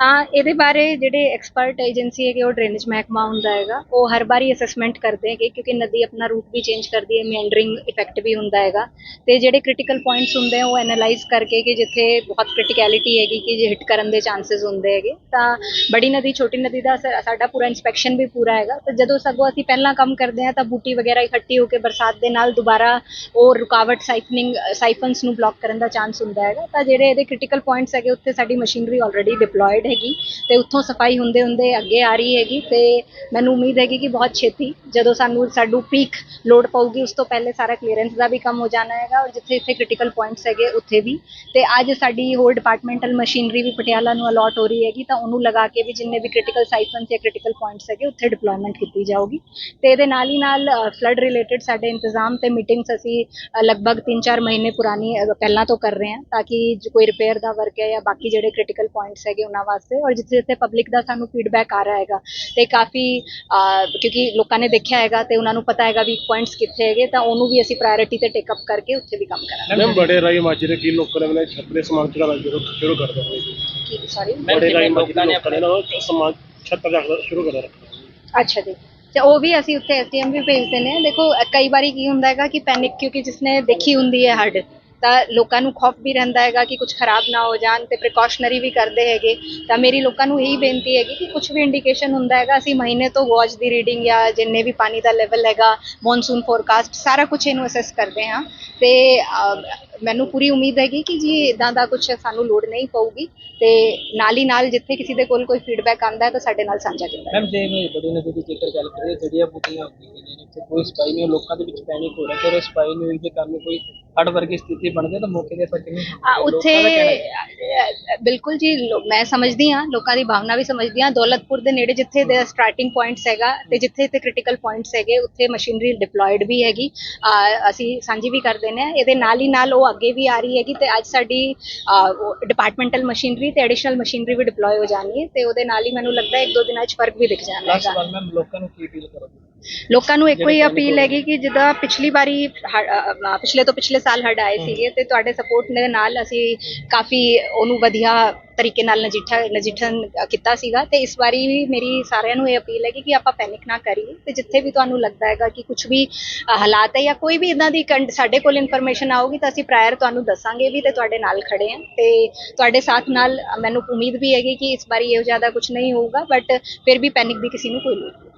ਹਾਂ, ਇਹਦੇ ਬਾਰੇ ਜਿਹੜੇ ਐਕਸਪਰਟ ਏਜੰਸੀ ਹੈਗੇ, ਉਹ ਡਰੇਨੇਜ ਮਹਿਕਮਾ ਹੁੰਦਾ ਹੈਗਾ। ਉਹ ਹਰ ਵਾਰੀ ਅਸੈਸਮੈਂਟ ਕਰਦੇ ਹੈਗੇ, ਕਿਉਂਕਿ ਨਦੀ ਆਪਣਾ ਰੂਟ ਵੀ ਚੇਂਜ ਕਰਦੀ ਹੈ ਮੀਂਡਰਿੰਗ ਇਫੈਕਟ ਵੀ ਹੁੰਦਾ ਹੈਗਾ। ਤੇ ਜਿਹੜੇ ਕ੍ਰਿਟੀਕਲ ਪੁਆਇੰਟਸ ਹੁੰਦੇ ਆ, ਉਹ ਐਨਾਲਾਈਜ਼ ਕਰਕੇ ਕਿ ਜਿੱਥੇ ਬਹੁਤ ਕ੍ਰਿਟੀਕੈਲਿਟੀ ਹੈਗੀ, ਕਿ ਜੇ ਹਿੱਟ ਕਰਨ ਦੇ ਚਾਂਸਸ ਹੁੰਦੇ ਹੈਗੇ, ਤਾਂ ਬੜੀ ਨਦੀ, ਛੋਟੀ ਨਦੀ ਦਾ ਸਾਡਾ ਪੂਰਾ ਇਨਸਪੈਕਸ਼ਨ ਵੀ ਪੂਰਾ ਹੈਗਾ। ਤੇ ਜਦੋਂ ਸਗੋਂ ਅਸੀਂ ਪਹਿਲਾਂ ਕੰਮ ਕਰਦੇ ਹਾਂ, ਤਾਂ ਬੂਟੀ ਵਗੈਰਾ ਇਕੱਠੀ ਹੋ ਕੇ ਬਰਸਾਤ ਦੇ ਨਾਲ ਦੁਬਾਰਾ ਉਹ ਰੁਕਾਵਟ ਸਾਈਫਨਿੰਗ ਸਾਈਫਨਸ ਨੂੰ ਬਲੌਕ ਕਰਨ ਦਾ ਚਾਂਸ ਹੁੰਦਾ ਹੈਗਾ। ਤਾਂ ਜਿਹੜੇ ਇਹਦੇ ਕ੍ਰਿਟੀਕਲ ਪੁਆਇੰਟਸ ਹੈਗੇ, ਉੱਥੇ ਸਾਡੀ ਮਸ਼ੀਨਰੀ ਆਲਰੇਡੀ ਡਿਪਲੋਇਡ ਹੈਗੀ ਤੇ ਉੱਥੋਂ ਸਫ਼ਾਈ ਹੁੰਦੇ ਹੁੰਦੇ ਅੱਗੇ ਆ ਰਹੀ ਹੈਗੀ ਤੇ ਮੈਨੂੰ ਉਮੀਦ ਹੈਗੀ ਕਿ ਬਹੁਤ ਛੇਤੀ ਜਦੋਂ ਸਾਨੂੰ ਸਾਡੂ ਪੀਕ ਲੋਡ ਪਊਗੀ, ਉਸ ਤੋਂ ਪਹਿਲੇ ਸਾਰਾ ਕਲੀਅਰੈਂਸ ਦਾ ਵੀ ਕੰਮ ਹੋ ਜਾਣਾ ਹੈਗਾ ਔਰ ਜਿੱਥੇ ਇੱਥੇ ਕ੍ਰਿਟੀਕਲ ਪੁਆਇੰਟਸ ਹੈਗੇ ਉੱਥੇ ਵੀ। ਤੇ ਅੱਜ ਸਾਡੀ ਹੋਰ ਡਿਪਾਰਟਮੈਂਟਲ ਮਸ਼ੀਨਰੀ ਵੀ ਪਟਿਆਲਾ ਨੂੰ ਅਲਾਟ ਹੋ ਰਹੀ ਹੈਗੀ ਤਾਂ ਉਹਨੂੰ ਲਗਾ ਕੇ ਵੀ ਜਿੰਨੇ ਵੀ ਕ੍ਰਿਟੀਕਲ ਸਾਈਫਨਸ ਜਾਂ ਕ੍ਰਿਟੀਕਲ ਪੁਆਇੰਟਸ ਹੈਗੇ ਉੱਥੇ ਡਿਪਲੋਇਮੈਂਟ ਕੀਤੀ ਜਾਊਗੀ। ਤੇ ਇਹਦੇ ਨਾਲ ਹੀ ਨਾਲ ਫਲੱਡ ਰਿਲੇਟਡ ਸਾਡੇ ਇੰਤਜ਼ਾਮ ਤੇ ਮੀਟਿੰਗਸ ਅਸੀਂ ਲਗਭਗ 3-4 ਮਹੀਨੇ ਪੁਰਾਣੀ ਪਹਿਲਾਂ ਤੋਂ ਕਰ ਰਹੇ ਹਾਂ ਤਾਂ ਕਿ ਕੋਈ ਰਿਪੇਅਰ ਦਾ ਵਰਕ ਹੈ ਜਾਂ ਬਾਕੀ ਜਿਹੜੇ ਕ੍ਰਿਟੀਕਲ ਪੁਆਇੰਟਸ ਹੈਗੇ ਉਹਨਾਂ ਵਾਸਤੇ ਔਰ ਜਿੱਥੇ ਜਿੱਥੇ ਪਬਲਿਕ ਦਾ ਸਾਨੂੰ ਫੀਡਬੈਕ ਆ ਰਿਹਾ ਹੈਗਾ ਤੇ ਕਾਫੀ ਕਿਉਂਕਿ ਲੋਕਾਂ ਨੇ ਦੇਖਿਆ ਹੈਗਾ ਤੇ ਉਹਨਾਂ ਨੂੰ ਪਤਾ ਹੈਗਾ ਵੀ ਪੁਆਇੰਟਸ ਕਿੱਥੇ ਹੈਗੇ ਤਾਂ ਉਹਨੂੰ ਵੀ ਅਸੀਂ ਪ੍ਰਾਇੋਰਟੀ ਤੇ ਟੇਕ ਅਪ ਕਰਕੇ ਉੱਥੇ ਵੀ ਕੰਮ ਕਰਾਂਗੇ। ਮੈਮ ਬੜੇ ਰਾਈ ਮਾਜਰੇ ਕੀ ਲੋਕਾਂ ਨੇ ਮੈਨੇ ਛੱਤਰੇ ਸਮਾਨ ਚੜਾਉਣਾ ਸ਼ੁਰੂ ਸ਼ੁਰੂ ਕਰ ਦਿੱਤਾ ਕੀ ਸੌਰੀ ਬੜੇ ਰਾਈ ਮਾਜਰੇ ਲੋਕਾਂ ਨੇ ਨਾ ਸਮਾਨ ਛੱਤਰ ਰੱਖਣਾ ਸ਼ੁਰੂ ਕਰ ਰੱਖਿਆ ਅੱਛਾ ਜੀ। ਤੇ ਉਹ ਵੀ ਅਸੀਂ ਉੱਥੇ ਐਸਡੀਐਮ ਵੀ ਭੇਜਦੇ ਨੇ। ਦੇਖੋ ਕਈ ਵਾਰੀ ਕੀ ਹੁੰਦਾ ਹੈਗਾ ਕਿ ਪੈਨਿਕ ਕਿਉਂਕਿ ਜਿਸਨੇ ਦੇਖੀ ਹੁੰਦੀ ਹੈ ਹੱਡ। ਤਾਂ ਲੋਕਾਂ ਨੂੰ ਖੌਫ ਵੀ ਰਹਿੰਦਾ ਹੈਗਾ ਕਿ ਕੁਝ ਖਰਾਬ ਨਾ ਹੋ ਜਾਣ ਤੇ ਪ੍ਰੀਕਾਸ਼ਨਰੀ ਵੀ ਕਰਦੇ ਹੈਗੇ। ਤਾਂ ਮੇਰੀ ਲੋਕਾਂ ਨੂੰ ਇਹੀ ਬੇਨਤੀ ਹੈਗੀ ਕਿ ਕੁਝ ਵੀ ਇੰਡੀਕੇਸ਼ਨ ਹੁੰਦਾ ਹੈਗਾ, ਅਸੀਂ ਮਹੀਨੇ ਤੋਂ ਵਾਚ ਦੀ ਰੀਡਿੰਗ ਜਾਂ ਜਿੰਨੇ ਵੀ ਪਾਣੀ ਦਾ ਲੈਵਲ ਹੈਗਾ ਮੌਨਸੂਨ ਫੋਰਕਾਸਟ ਸਾਰਾ ਕੁਝ ਇਹਨੂੰ ਅਸੈਸ ਕਰਦੇ ਹਾਂ। ਤੇ ਮੈਨੂੰ ਪੂਰੀ ਉਮੀਦ ਹੈਗੀ ਕਿ ਜੀ ਇਦਾਂ ਦਾ ਕੁਝ ਸਾਨੂੰ ਲੋੜ ਨਹੀਂ ਪਊਗੀ ਤੇ ਨਾਲ ਹੀ ਨਾਲ ਜਿੱਥੇ ਕਿਸੇ ਦੇ ਕੋਲ ਕੋਈ ਫੀਡਬੈਕ ਆਉਂਦਾ ਹੈ ਤਾਂ ਸਾਡੇ ਨਾਲ ਸਾਂਝਾ ਕੀਤਾ ਮੈਮ ਜੇ ਮੈਂ ਬੜੀ ਨਦੀ ਦੀ ਜੇਕਰ ਗੱਲ ਕਰੀਏ, ਜਿਹੜੀਆਂ ਬੁੱਟੀਆਂ ਹੁੰਦੀਆਂ ਨੇ ਕੋਈ ਸਫ਼ਾਈ ਨਹੀਂ ਲੋਕਾਂ ਦੇ ਵਿੱਚ ਪੈਨਿਕ ਹੋ ਰਿਹਾ ਕਿ ਸਫ਼ਾਈ ਨਹੀਂ ਹੋਈ ਕੰਮ ਕੋਈ ਹੜ ਵਰਗੀ ਸਥਿਤੀ ਬਣ ਜਾਏ ਤਾਂ ਮੌਕੇ ਦੇ ਆਪਾਂ ਕਿਵੇਂ ਆ, ਉੱਥੇ ਅ, ਬਿਲਕੁਲ ਜੀ ਲੋ- ਮੈਂ ਸਮਝਦੀ ਹਾਂ ਲੋਕਾਂ ਦੀ ਭਾਵਨਾ ਵੀ ਸਮਝਦੀ ਹਾਂ। ਦੌਲਤਪੁਰ ਦੇ ਨੇੜੇ ਜਿੱਥੇ ਦੇ ਸਟਾਰਟਿੰਗ ਪੁਆਇੰਟਸ ਹੈਗਾ ਤੇ ਜਿੱਥੇ ਤੇ ਕ੍ਰਿਟੀਕਲ ਪੁਆਇੰਟਸ ਹੈਗੇ ਉੱਥੇ ਮਸ਼ੀਨਰੀ ਡਿਪਲੋਇਡ ਵੀ ਹੈਗੀ। ਅ, ਅਸੀਂ ਸਾਂਝੀ ਵੀ ਕਰਦੇ ਨੇ ਇਹਦੇ ਨਾਲ ਹੀ ਨਾਲ ਉਹ ਅੱਗੇ ਵੀ ਆ ਰਹੀ ਹੈਗੀ ਤੇ ਅੱਜ ਸਾਡੀ ਡਿਪਾਰਟਮੈਂਟਲ ਮਸ਼ੀਨਰੀ ਤੇ ਐਡੀਸ਼ਨਲ ਮਸ਼ੀਨਰੀ ਵੀ ਡਿਪਲੋਏ ਹੋ ਜਾਣੀ ਹੈ ਤੇ ਉਹਦੇ ਨਾਲ ਹੀ ਮੈਨੂੰ ਲੱਗਦਾ ਇੱਕ ਦੋ ਦਿਨਾਂ 'ਚ ਫ਼ਰਕ ਵੀ ਦਿਖ ਜਾਣਾ ਲਾਸਟ ਹੈਗਾ। ਲੋਕਾਂ ਨੂੰ ਕੀ ਅਪੀਲ ਕਰੋਗੇ? ਲੋਕਾਂ ਨੂੰ ਇੱਕੋ ਹੀ ਅਪੀਲ ਹੈਗੀ ਕਿ ਜਿੱਦਾਂ ਪਿਛਲੀ ਵਾਰੀ ਅ, ਪਿਛਲੇ ਤੋਂ ਪਿਛਲੇ ਸਾਲ ਹੜ ਆਏ ਸੀਗੇ ਤੇ ਤੁਹਾਡੇ ਸਪੋਰਟ ਦੇ ਨਾਲ ਅਸੀਂ ਕਾਫੀ ਉਹਨੂੰ ਵਧੀਆ ਤਰੀਕੇ ਨਾਲ ਨਜਿੱਠਾ ਨਜਿੱਠਣ ਕੀਤਾ ਸੀਗਾ ਤੇ ਇਸ ਵਾਰੀ ਵੀ ਮੇਰੀ ਸਾਰਿਆਂ ਨੂੰ ਇਹ ਅਪੀਲ ਹੈਗੀ ਕਿ ਆਪਾਂ ਪੈਨਿਕ ਨਾ ਕਰੀਏ ਤੇ ਜਿੱਥੇ ਵੀ ਤੁਹਾਨੂੰ ਲੱਗਦਾ ਹੈਗਾ ਕਿ ਕੁਝ ਵੀ ਅ, ਹਾਲਾਤ ਹੈ ਜਾਂ ਕੋਈ ਵੀ ਇਦਾਂ ਦੀ ਕੰਡ- ਸਾਡੇ ਕੋਲ ਇਨਫੋਰਮੇਸ਼ਨ ਆਊਗੀ ਤਾਂ ਅਸੀਂ ਪ੍ਰਾਇਰ ਤੁਹਾਨੂੰ ਦੱਸਾਂਗੇ ਵੀ ਤੇ ਤੁਹਾਡੇ ਨਾਲ ਖੜੇ ਹਾਂ ਤੇ ਤੁਹਾਡੇ ਸਾਥ ਨਾਲ ਮੈਨੂੰ ਉਮੀਦ ਵੀ ਹੈਗੀ ਕਿ ਇਸ ਵਾਰੀ ਇਹੋ ਜ਼ਿਆਦਾ ਕੁਝ ਨਹੀਂ ਹੋਊਗਾ ਬਟ ਫਿਰ ਵੀ ਪੈਨਿਕ ਦੀ ਕਿਸੇ ਨੂੰ ਕੋਈ ਲੋੜ ਨਹੀਂ।